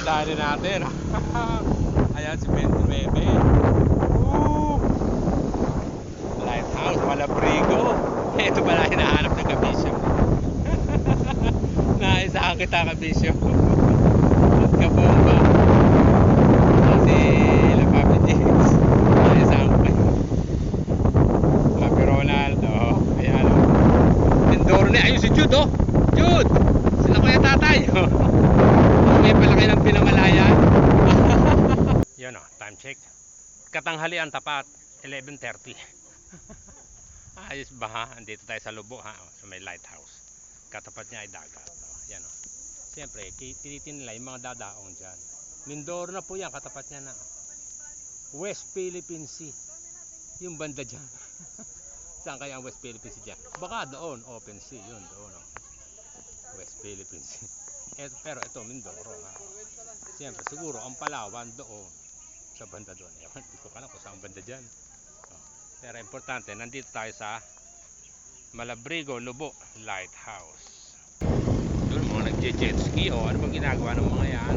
dadaanin natin. Ayan si 29. Woo! Lighthouse, Malabrigo. Ito pala hinahanap ng kabisyo. Naisahan kita kabisyo. Kabomba. Kasi La Papi James. Naisahan ko kayo. Papi Ronaldo. Ayan o. Mindoro na. Ayun si Jude oh. Jude! Sila kuya tatay. May palaki ng pinamalayan. Yun o, time check. Katanghalian tapat, 11.30. Ayos ba ha? Andito tayo sa Lubo ha, sa may lighthouse. Katapat niya ay dagat. O, yan o. Siyempre, ki- tinitin nila yung mga dadaong dyan. Mindoro na po yan, katapat niya na. West Philippine Sea. Yung banda dyan. Saan kaya ang West Philippine Sea dyan? Baka doon, open sea. Yun, doon o. West Philippine Sea. Et, pero ito, Mindoro ha. Siyempre, siguro ang Palawan doon. Sa banda doon. Ewan, hindi ko alam kung saan banda dyan. Oh. Pero importante, nandito tayo sa Malabrigo, Lubo, Lighthouse. Doon mga nagje-jet ski o ano bang ginagawa ng mga yan?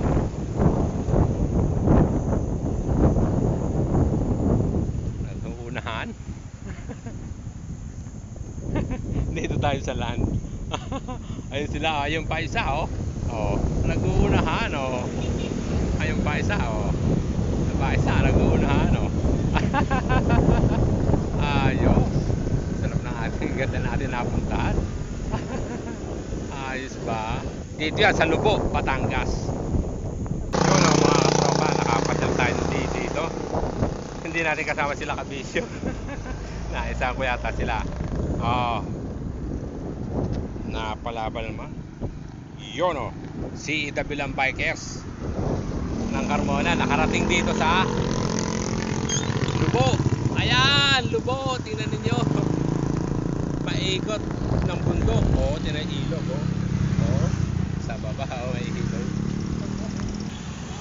Nag-uunahan? Dito tayo sa land. Ayun sila, ayun pa isa oh. Oh, nag-uunahan oh. Ayun pa isa oh. Ayun pa isa, nag-uunahan oh. Ayos. Sarap ng ating ganda natin napuntahan. Ayos ba? Dito yan sa Lubo, Batangas. Yun oh, mga katropa, nakapasyal tayo di- dito. Hindi natin kasama sila kabisyo. Naisa ko yata sila. Oh. Napalaban naman. Yun oh. Si Dabilang Bikers ng Carmona nakarating dito sa Lubo. Ayan, Lubo. Tingnan ninyo. Paikot ng bundok. Oh, tingnan ilog oh. Oh, sa baba oh, may ilog.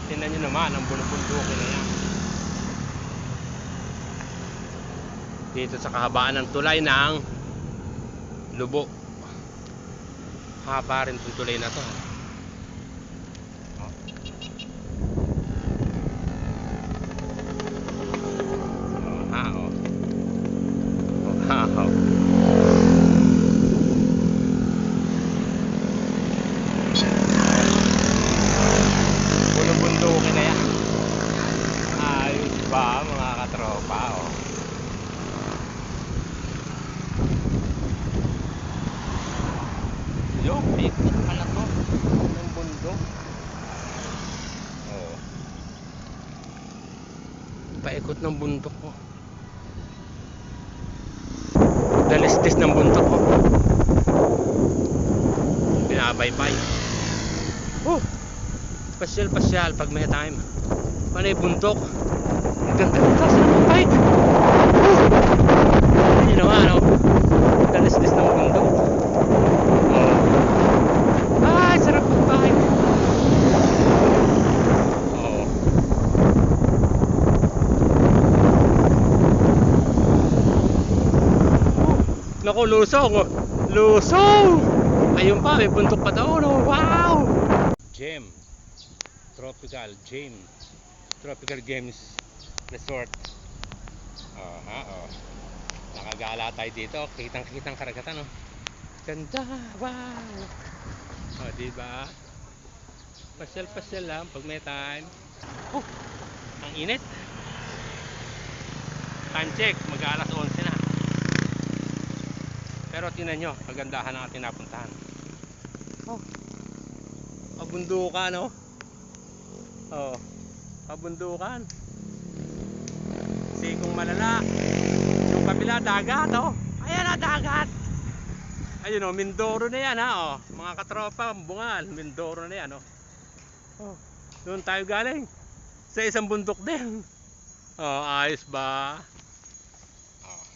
Tingnan nyo naman ang bundok na yan. Dito sa kahabaan ng tulay ng Lubo. Haba rin itong tulay na to. Oh. Oh, ha, oh. Oh, ha, oh. Puno bundukin na yan. Ayos ba mga katropa, oh. Yung pikit pala to ng bundok. Oh. Paikot ng bundok ko. Dalistis ng bundok ko. Binabaybay. Oh. Pasyal pasyal pag may time. Panay bundok. Ang ganda ng taas ng bike. Ayun naman, oh. Dalistis ng bundok. Oh. Ay, sarap ng bike. Oh. Naku, lusong. Lusong! Ayun pa, may buntok pa daw. No? Wow! Gem. Tropical Gem. Tropical Games Resort. Oh, ha, oh. Nakagala tayo dito. Kitang-kitang karagatan, oh. Ganda! Wow! Oh, diba? Pasyal-pasyal lang pag may time. Oh, ang init. Time check, mag-aalas 11 na. Pero tingnan nyo, kagandahan ng ating napuntahan. Oh, kabundukan, oh. Oh, kabundukan. Sikong malala. Yung kabila, dagat, oh. Ayan na, dagat. Ayun oh, Mindoro na yan ha oh. Mga katropa, bungal, Mindoro na yan oh. Oh, doon tayo galing. Sa isang bundok din. Oh, ayos ba? Oh.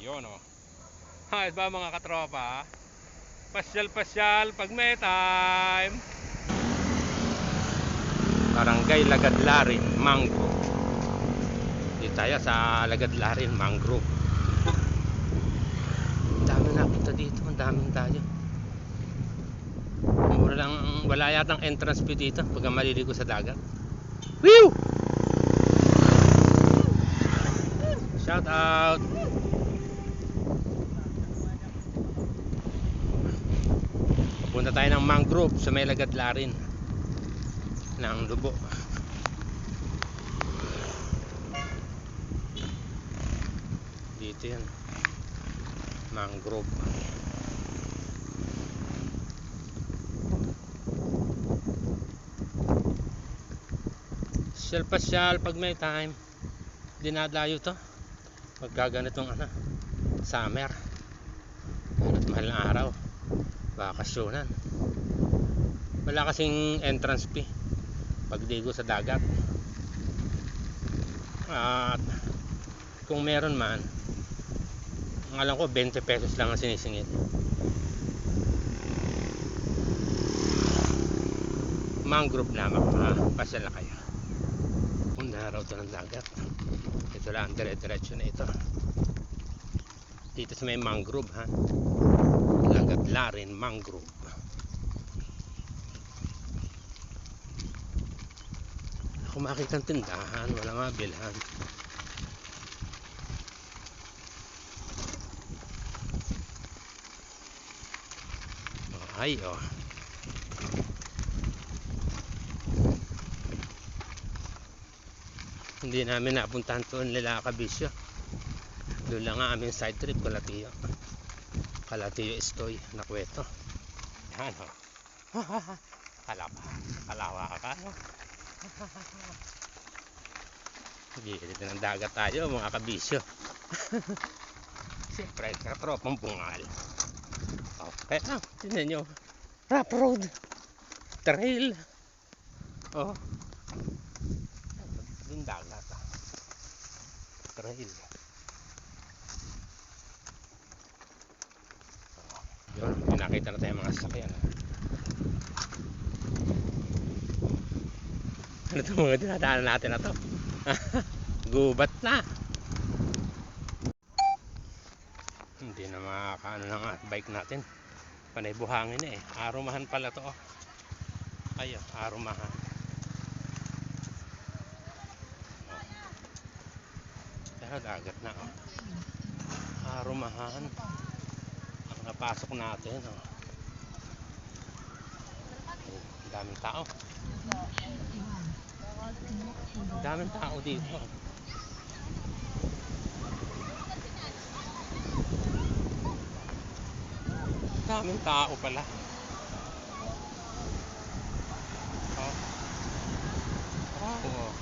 Yun oh. Ayos ba mga katropa? Pasyal-pasyal pag may time. Barangay Lagadlarin, Mangrove. Dito tayo sa Lagadlarin, Mangrove. Ang dami na punta dito, ang daming tayo. Mura lang ang Wala yatang entrance fee dito pag maliligo sa dagat. Woo! Shout out! Punta tayo ng mangrove sa may lagadlarin ng lubo. Dito yan. Mangrove. Pasyal pasyal pag may time. Dinadayo to. Pagka ganitong ano, summer. Ganit mahal na araw. Bakasyonan. Wala kasing entrance fee pagdigo sa dagat. At kung meron man, ang alam ko 20 pesos lang ang sinisingit. Mangrove lamang, ha? Pasyal na kayo. Punta na raw ito ng dagat. Ito lang, dire-diretso na ito. Dito sa may mangrove, ha? Lagat Larin Mangrove. Ako makita ng tindahan, wala mabilhan. Oh, ay, oh. Hindi namin napuntahan to nila kabisyo. Doon lang ang aming side trip, Kalatiyo. Kalatiyo Estoy, Nakweto. Yan, oh. Kalawa ka ka, no? Gilid ng dagat tayo mga kabisyo. Siyempre, katropang bungal. Okay lang, tignan nyo. Rough road. Trail. Oh. Din dagat. ah. Trail. Yun, pinakita na tayo mga sasakyan. Ano to mga dinadaanan natin na to? Gubat na. Hindi na makakaano ng ah, bike natin. Panay buhangin eh. Arumahan pala to. Oh. Ayo, arumahan. Oh. Pero dagat na. Oh. Arumahan. Ang napasok natin. Oh. Oh, daming tao. Daming tao dito. Daming tao pala. Oh. Wow. Oh.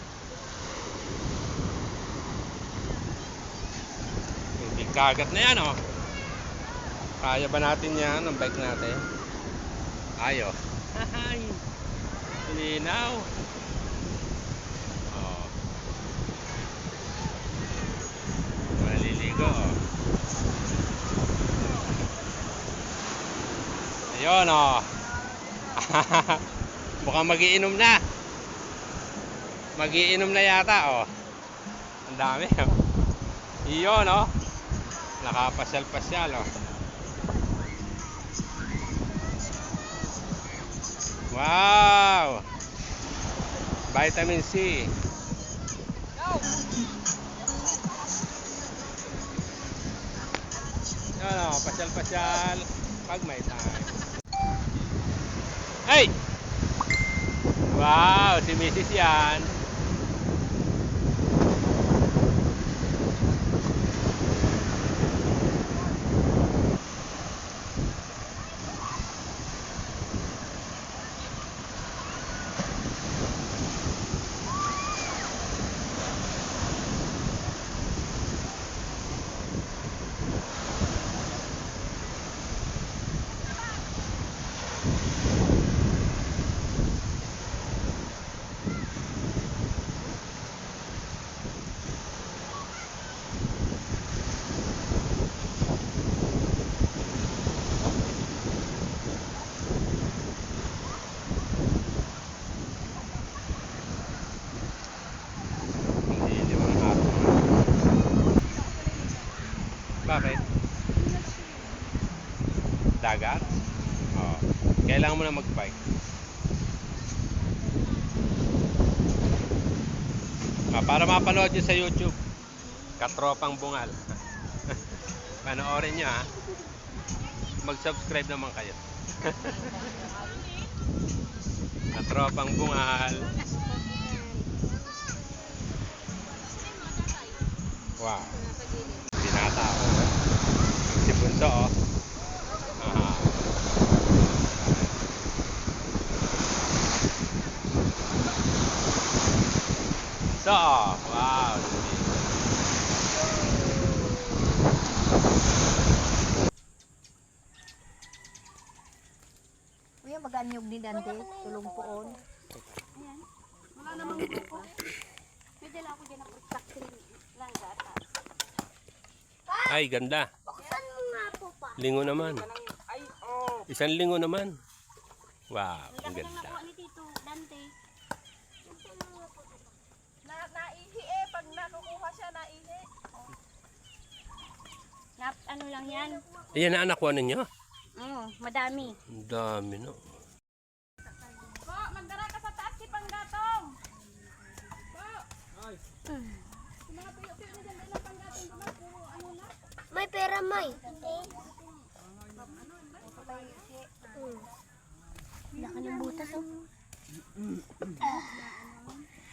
Hindi kagat na yan oh. Kaya ba natin yan ang bike natin? Ayo. Hay. Linaw. Oh. Maliligo. oh. Ayun oh. Mukhang magiinom na. Magiinom na yata oh. Ang dami oh. Iyon oh. Nakapasyal-pasyal oh. Wow! Vitamin C. Yan o, pasyal-pasyal pag may time. Hey! Wow, si Mrs. yan. dagat. Oh. Kailangan mo na mag-bike. Ah, para mapanood nyo sa YouTube. Katropang bungal. Panoorin nyo ha. Mag-subscribe naman kayo. Katropang bungal. Wow. Pinata ako. Si Bunso oh. So, wow. Kuya, maganyog ni Dante. Tulong poon. Wala namang buko. May dala ako dyan na protection lang gata. Ay, ganda. Buksan mo nga po pa. Lingo naman. Isang lingo naman. Wow, ang Ganda ganda. nakuha ni Tito Dante. Na, naihi eh. Pag nakukuha siya, naihi. Nap, ano lang yan? Ayan na anak ko ninyo. Mm, madami. Ang dami no. Po, magdara ka sa taas si Panggatong. May pera, may. Laki ng butas, oh.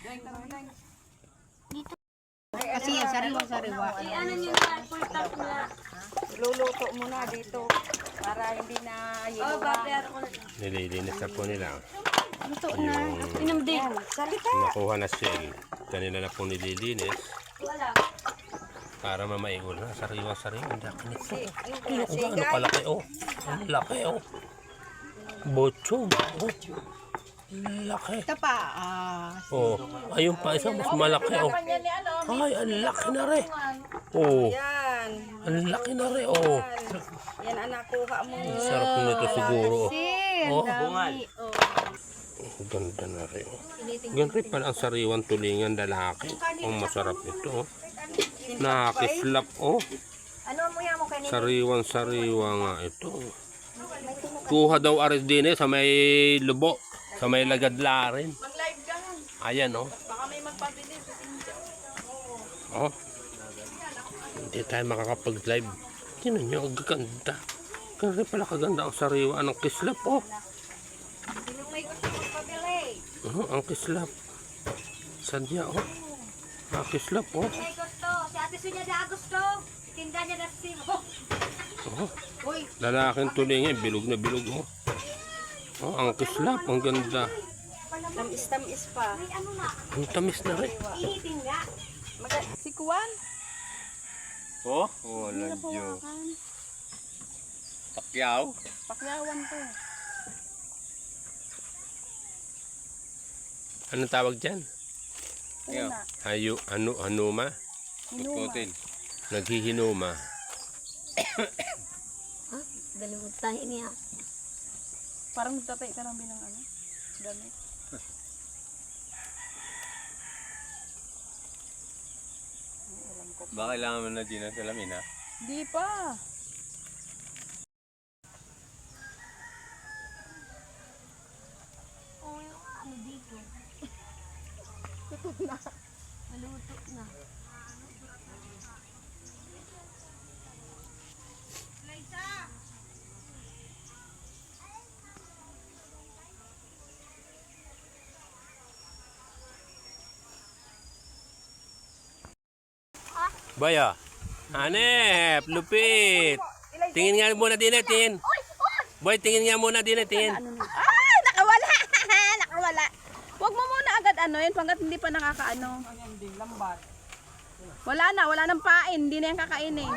Dito. Sariwa-sariwa. Eh, ano nyo na, full top na. Luluto mo na dito. Para hindi na Oh, babayar ko na. Nililinis na po nila. Luto na. Inom din. Salita. Nakuha na shell. Kanina na po nililinis. Wala. Para mamaigon na. Sariwa-sariwa. Ang laki nito. Ano Ano ko ano oh. Ang laki oh. Bochong. Oh. Laki. Ito pa. Ah, Oh. Ayun pa isa mas malaki oh. kanya ni ano. Ay, ang laki na rin. Oh. Yan. Ang laki na rin oh. Yan ang nakuha mo. Ang sarap nito siguro. Oh. Bungal. Ang Ganda na rin. Oh. Ganun pala ang sariwang tulingan lalaki. Ang masarap ito. Oh. Nakislap oh. Ano mo yan mo kanina? Sariwang sariwa nga ito. Kuha daw aris din eh, sa may lubo. Sa may lagadla rin. Mag-live ka. Ayan oh. Baka may magpabili. Oh. Hindi tayo makakapag-live. Tingnan nyo, ang ganda. Ganun pala kaganda ang sariwa ng kislap oh. May gusto magpabili? Oh, ang kislap. Sadya oh. Ang kislap oh. May gusto. Si Ate Sunya na gusto. Tinda niya na simo. Oh. Uy, Lalaking tulingin, bilog na bilog oh. Oh, ang kislap, ang ganda. tamis-tamis pa. Ang tamis na rin. Si Kuwan? Oh, wala Diyo. Pakyaw. Pakyawan to. Anong tawag dyan? Ano na? Hayo, ano, hanuma? Hinuma. Naghihinuma. Dalawang tayo niya. Parang magtatay ka ng binang ano? Damit. Ba kailangan mo na din ang salamin ha? Di pa. Baya. Hanep, lupit. Tingin nga muna din eh, tingin. Boy, tingin nga muna din eh, tingin. Ay, nakawala! nakawala. Huwag mo muna agad ano yun, panggat hindi pa nakakaano. Wala na, wala nang pain, hindi na yan kakainin.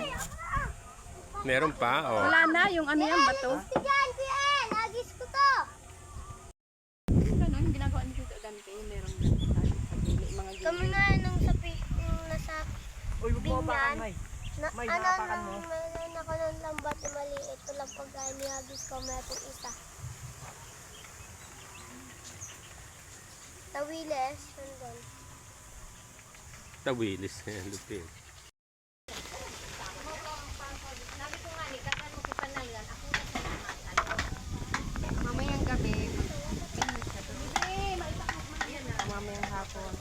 Meron pa, oh. Wala na, yung ano yan, bato. Agis ko to! Ano, yung ginagawa ni Tito Dante, meron mga Kami nga nung sa pi- nung nasa binyan, na, ano nung meron ako ng lambat na maliit, ito lang pagkain ni Agis ko, meron isa. Tawiles, nandun. Tawilis, lupit. Sabi ko nga ni, kakan mo si Panayan, ako na sa Mamayang gabi, mamayang hapon.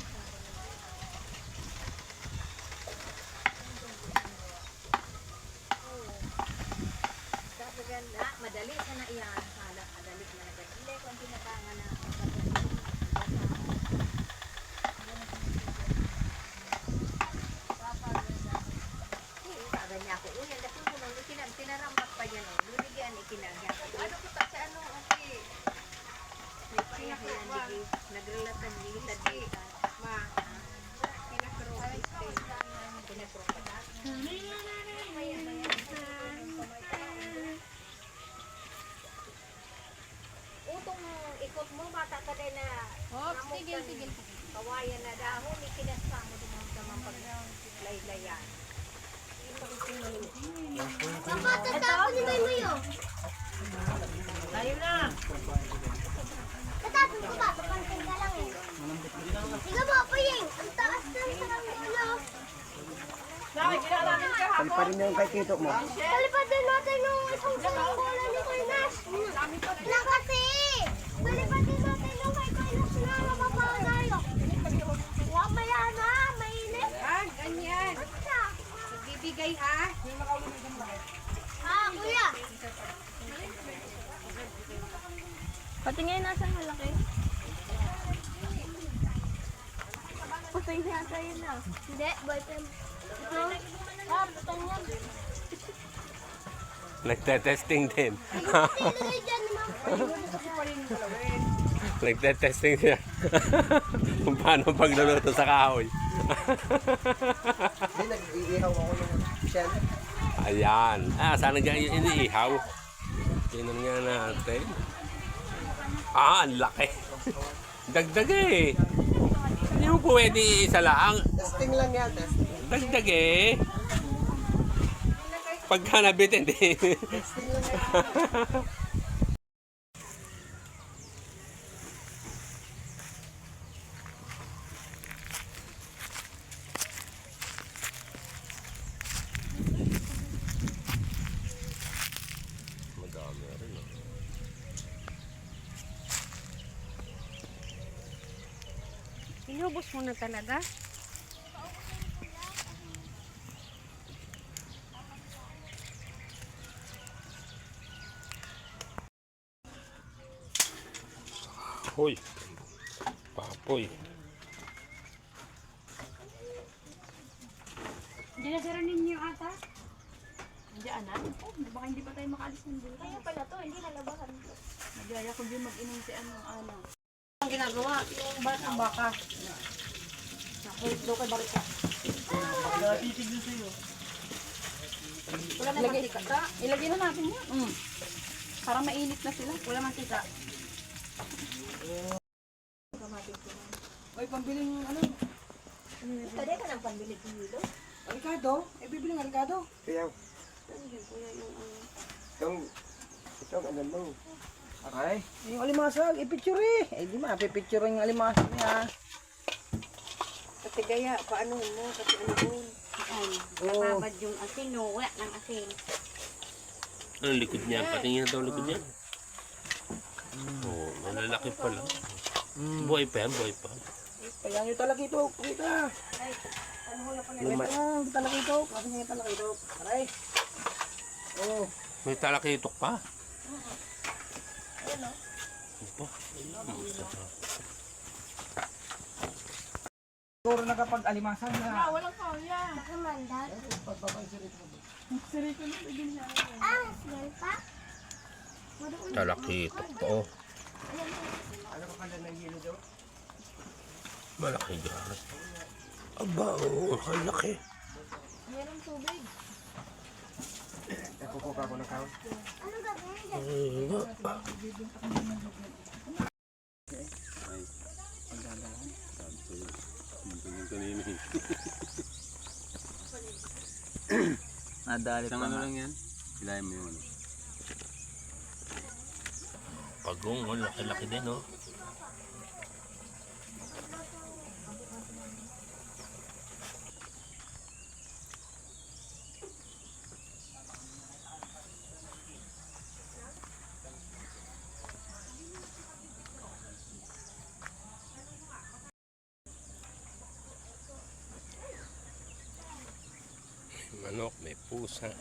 ikot mo, bata ka din na Oh, namog tigil, tigil. Kawayan na dahon, ikinasa mo din ang tamang paglaylayan. Papa, tatapon ni May Mayo. Tayo na. Tatapon ko ba? Papansin ka lang eh. Sige mo, Puyeng. Ang taas ng sarang ulo. Paliparin mo yung kay Tito mo. Palipatin natin yung isang sarang bola ni Koinas. Na kasi. Palipatin natin yung kay Koinas na mababaw tayo. Mamaya na, mainit. Ah, ganyan. Basta. Bibigay ha. Ah, kuya. Pati ngayon nasa malaki. Patay na tayo na. Hindi, boyfriend. Ito? Ah, putang yan. Nagte-testing din. Nagte-testing siya. Kung paano pagluluto sa kahoy. Hindi, nag-iihaw ako ng shell. Ayan. Ah, sana dyan yung iniihaw. Tingnan nga natin. Ah, ang laki. Dagdag eh. Hindi mo pwede isa lang. Testing lang yan, testing. Dagdag eh. Pagka nabit, hindi. Testing lang yan. talaga? Hoy. Papoy. Hindi na sira ninyo ata? Nandiyan na? Oh, baka hindi pa tayo makaalis ng dito. Kaya pala to, hindi nalabahan to. Nagyaya ko din mag-inom si ano, ano. Ang ginagawa, yung batang baka. Naku, daw kay Barika. Wala na mantika. Ilagay na natin yan. Mm. Para mainit na sila. Wala mantika. Ay, pambiling ano? Pwede ka nang pambili kilo. Alikado? Eh, bibili ng alikado. Kaya, yung, itong ano mo. Okay. Yung alimasag, ipicture eh. Eh, di mapipicture yung alimasag niya. Kasi gaya, paano mo? Kasi ano mo? Ay, Oo. nababad yung asin, no? Wala ng asin. Anong likod niya? Patingin na daw likod niya. Oo, oh, malalaki pala. Buhay pa yan, buhay pa. Kaya yung talakito, kita. Lima. Ah, talakito. Kasi yung talakito. Aray. Oh. May talakitok pa. Aba, ang sarap. Siguro nakapag-alimasan na. Baka mandat. Ah, yan pa? Talakitok pa, oh. Malaki dyan. Aba, oo, ang laki. Nakukuha ko ng count. Anong gagawin dyan? Ay, nga. Nadali Isang ano lang yan? Hilahin mo yung ano. Pagong, oh, laki-laki din, oh. Manok, may pusa.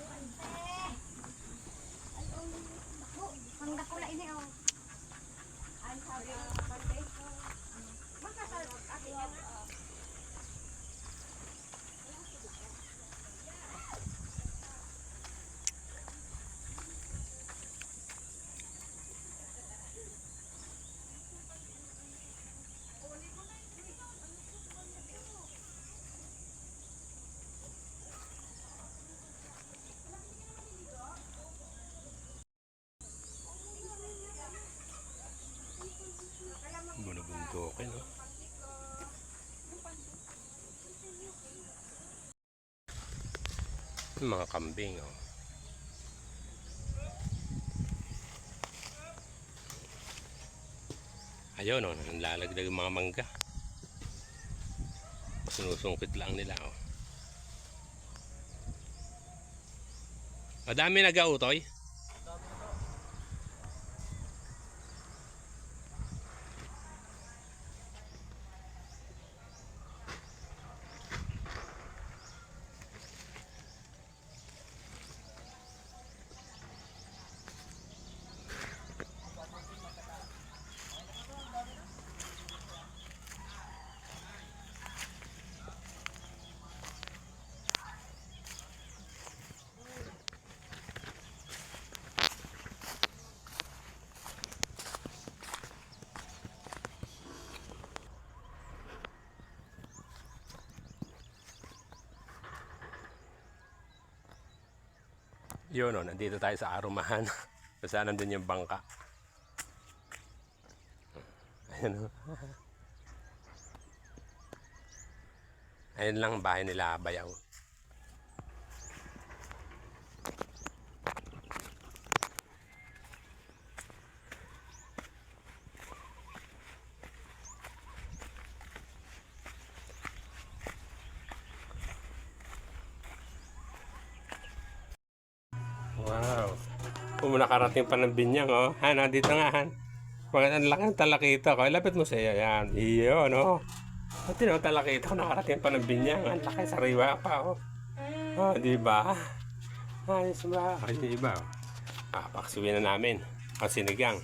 Yung mga kambing, oh. Ayun, oh, nalalagdag yung mga mangga. Sinusungkit lang nila, oh. Madami nag-autoy. Yun, oh, nandito tayo sa Arumahan. Saan nandun yung bangka. Ayan, oh. Ayun lang ang bahay nila Bayaw. Wow. Kung nakarating pa ng binyang, oh. Ha, nandito nga, Han. Mga ang laki ng talakita ko. Lapit mo sa iyo, yan. Iyo, no? Pati na talakita ko, nakarating pa ng binyang. Ang laki, sariwa pa, oh. Oh, di ba? Ayos ba? Ay, di ba? Ah, paksiwin na namin. Ang sinigang.